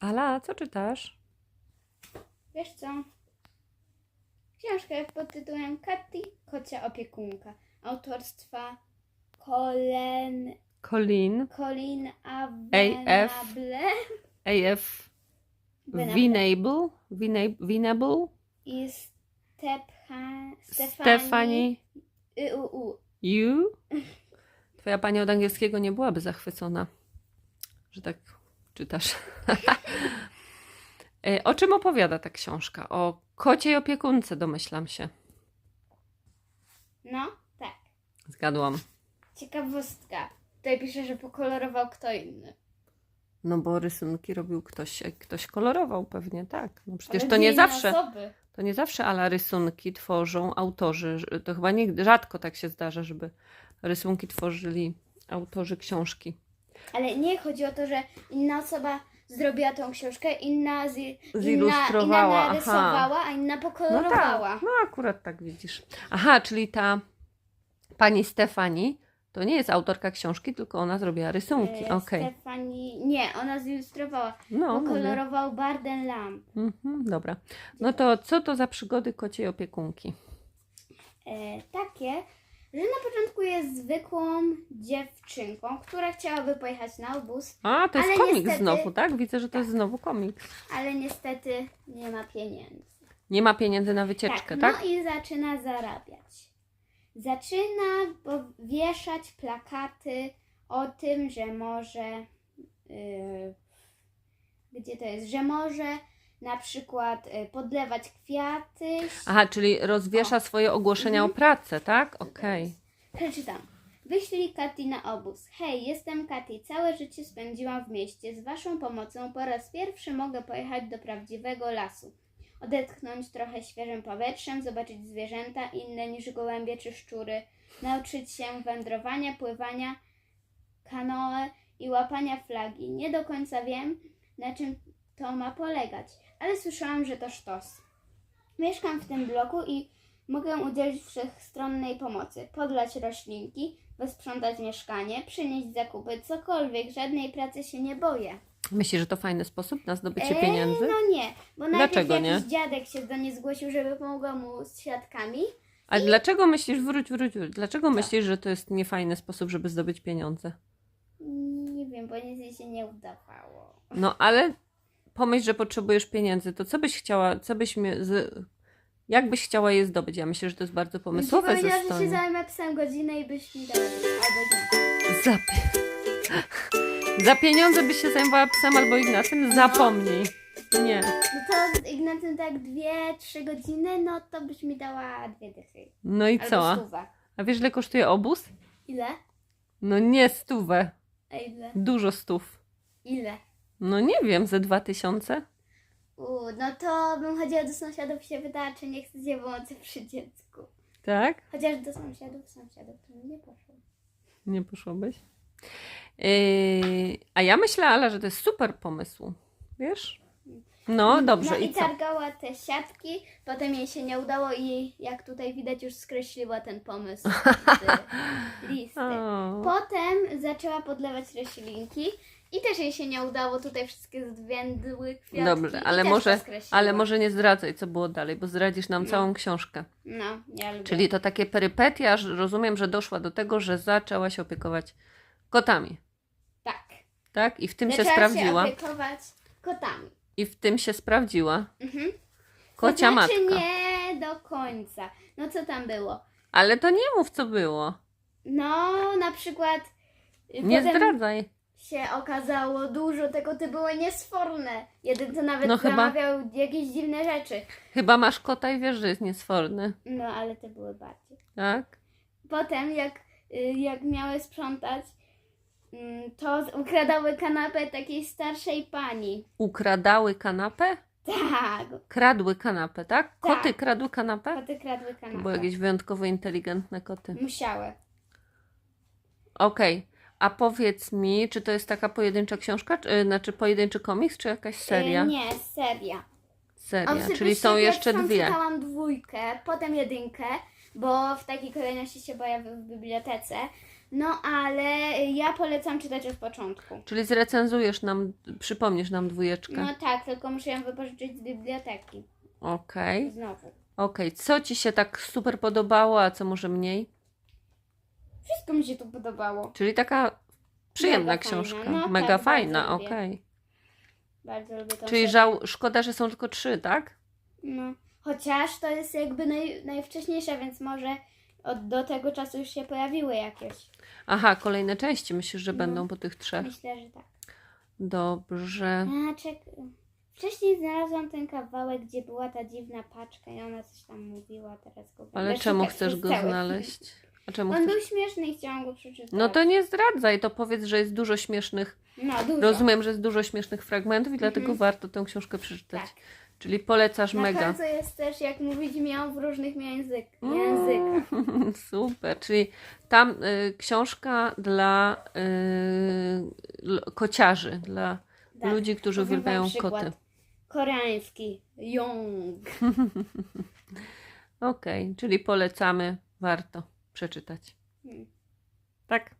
Ala, co czytasz? Wiesz co? Książkę pod tytułem Katy, kocia opiekunka. Autorstwa Colin, Colin, Colin A.F.. AF. Vinable, Vinable, i Stepha, Stefani Stephanie, U. You. Twoja pani od angielskiego nie byłaby zachwycona, że tak czytasz. E, o czym opowiada ta książka? O kociej opiekunce, domyślam się. No, tak. Zgadłam. Ciekawostka. Tutaj pisze, że pokolorował kto inny. No bo rysunki robił ktoś, ktoś kolorował pewnie, tak. No przecież Ale to nie zawsze, Osoby. to nie zawsze ala rysunki tworzą autorzy. To chyba nie, rzadko tak się zdarza, żeby rysunki tworzyli autorzy książki. Ale nie chodzi o to, że inna osoba zrobiła tą książkę, inna, z, Zilustrowała, inna, aha. inna narysowała, a inna No pokolorowała. tak, no akurat tak widzisz. Aha, czyli ta pani Stefani to nie jest autorka książki, tylko ona zrobiła rysunki. E, Okej. Stefani, nie, ona zilustrowała. No, mówię. Pokolorował Barden Lamp. Mhm, dobra. No to co to za przygody kociej opiekunki? E, takie, że na początku jest zwykłą dziewczynką, która chciałaby pojechać na obóz, A, to jest Ale komik niestety- znowu, tak? Widzę, że to jest znowu komik. ale niestety nie ma pieniędzy. Nie ma pieniędzy na wycieczkę, tak? No i zaczyna zarabiać. Zaczyna wieszać plakaty o tym, że może. Yy, gdzie to jest? Że może na przykład yy, podlewać kwiaty. Aha, czyli rozwiesza swoje ogłoszenia Mhm. o pracę, tak? Okej. Przeczytam. Wyślij Kati na obóz. Hej, jestem Kati. Całe życie spędziłam w mieście. Z waszą pomocą po raz pierwszy mogę pojechać do prawdziwego lasu. Odetchnąć trochę świeżym powietrzem, zobaczyć zwierzęta inne niż gołębie czy szczury, nauczyć się wędrowania, pływania, kanoe i łapania flagi. Nie do końca wiem, na czym to ma polegać, ale słyszałam, że to sztos. Mieszkam w tym bloku i mogę udzielić wszechstronnej pomocy. Podlać roślinki, wysprzątać mieszkanie, przynieść zakupy, cokolwiek. Żadnej pracy się nie boję. Myślisz, że to fajny sposób na zdobycie Eee, pieniędzy? No nie, bo najpierw Dlaczego jakiś nie? dziadek się do niej zgłosił, żeby pomogła mu z siatkami. A dlaczego myślisz, wróć, wróć, wróć. Dlaczego myślisz, że to jest niefajny sposób, żeby zdobyć pieniądze? Nie wiem, bo nic jej się nie udawało. No ale pomyśl, że potrzebujesz pieniędzy, to co byś chciała, co byś mnie, z... jak byś chciała je zdobyć? Ja myślę, że to jest bardzo pomysłowe ze Powiedziała, że się strony. zajmę psem godzinę i byś mi dał. Albo nie. Za, Za pieniądze byś się zajmowała psem albo Ignacym? Zapomnij. Nie. No to Ignacym tak dwie, trzy godziny, no to byś mi dała dwie dychy. No i Albo co? stówę. A wiesz, ile kosztuje obóz? Ile? No nie stówę. A ile? Dużo stów. Ile? No nie wiem, ze dwa tysiące? U, no to bym chodziła do sąsiadów się pytała, czy nie chcecie pomocy przy dziecku. Tak? Chociaż do sąsiadów, sąsiadów to bym nie poszło. Nie poszłabyś? Yy, a ja myślę, Ala, że to jest super pomysł. Wiesz? No dobrze, No i i co? targała te siatki, potem jej się nie udało i jak tutaj widać już skreśliła ten pomysł z listy. Potem zaczęła podlewać roślinki i też jej się nie udało, tutaj wszystkie zdwędły kwiatki Dobrze, i ale też może, to ale może nie zdradzaj, co było dalej, bo zdradzisz nam No. całą książkę. No, ja lubię. Czyli to takie perypetia, że rozumiem, że doszła do tego, że zaczęła się opiekować kotami, Tak. tak? I w tym się Zaczęła sprawdziła. się opiekować kotami. I w tym się sprawdziła. Mhm. Kocia to znaczy matka. nie do końca. No co tam było? Ale to nie mów, co było. No, na przykład y, Nie potem zdradzaj. Się okazało dużo, te koty były niesforne. Jeden to nawet No chyba- zamawiał jakieś dziwne rzeczy. Chyba masz kota i wiesz, że jest niesforny, No, ale te były bardziej. tak? Potem jak, y, jak miały sprzątać, mm, to z- ukradały kanapę takiej starszej pani. Ukradały kanapę? Tak, Kradły kanapę, tak? Koty Tak. kradły kanapę? koty kradły To kanapę. były jakieś wyjątkowo inteligentne koty. Musiały. Okej, a powiedz mi, czy to jest taka pojedyncza książka, czy, znaczy pojedynczy komiks, czy jakaś seria? Y, nie, seria. Seria, czyli są jeszcze dwie. czytałam dwójkę, potem jedynkę, bo w takiej kolejności się pojawił w bibliotece. No ale ja polecam czytać od początku. Czyli zrecenzujesz nam, przypomnisz nam dwójeczkę. No tak, tylko muszę ją wypożyczyć z biblioteki. Okej. Znowu. Okej. Co ci się tak super podobało, a co może mniej? Wszystko mi się tu podobało. Czyli taka przyjemna Mega fajna. książka. No Mega tak, fajna, bardzo lubię. okej. Bardzo lubię tą Czyli serię. żał, szkoda, że są tylko trzy, tak? No, chociaż to jest jakby naj, najwcześniejsza, więc może od, do tego czasu już się pojawiły jakieś. Aha, kolejne części myślisz, że No. będą po tych trzech. Myślę, że tak. Dobrze. A, czek... Wcześniej znalazłam ten kawałek, gdzie była ta dziwna paczka i ona coś tam mówiła, teraz go będę Ale czemu szukać chcesz przez go cały znaleźć? A czemu. On chcesz? był śmieszny i chciałam go przeczytać. No to nie zdradzaj, to powiedz, że jest dużo śmiesznych. No, dużo. Rozumiem, że jest dużo śmiesznych fragmentów i dlatego Mhm. warto tę książkę przeczytać. Tak. Czyli polecasz Na mega. końcu jest też, jak mówić miał w różnych język... językach. Mm, Super, czyli tam y, książka dla y, l- kociarzy, dla Tak. ludzi, którzy Powiem wam uwielbiają przykład. koty. Koreański. Jong. Okej, czyli polecamy, warto przeczytać. Hmm. Tak?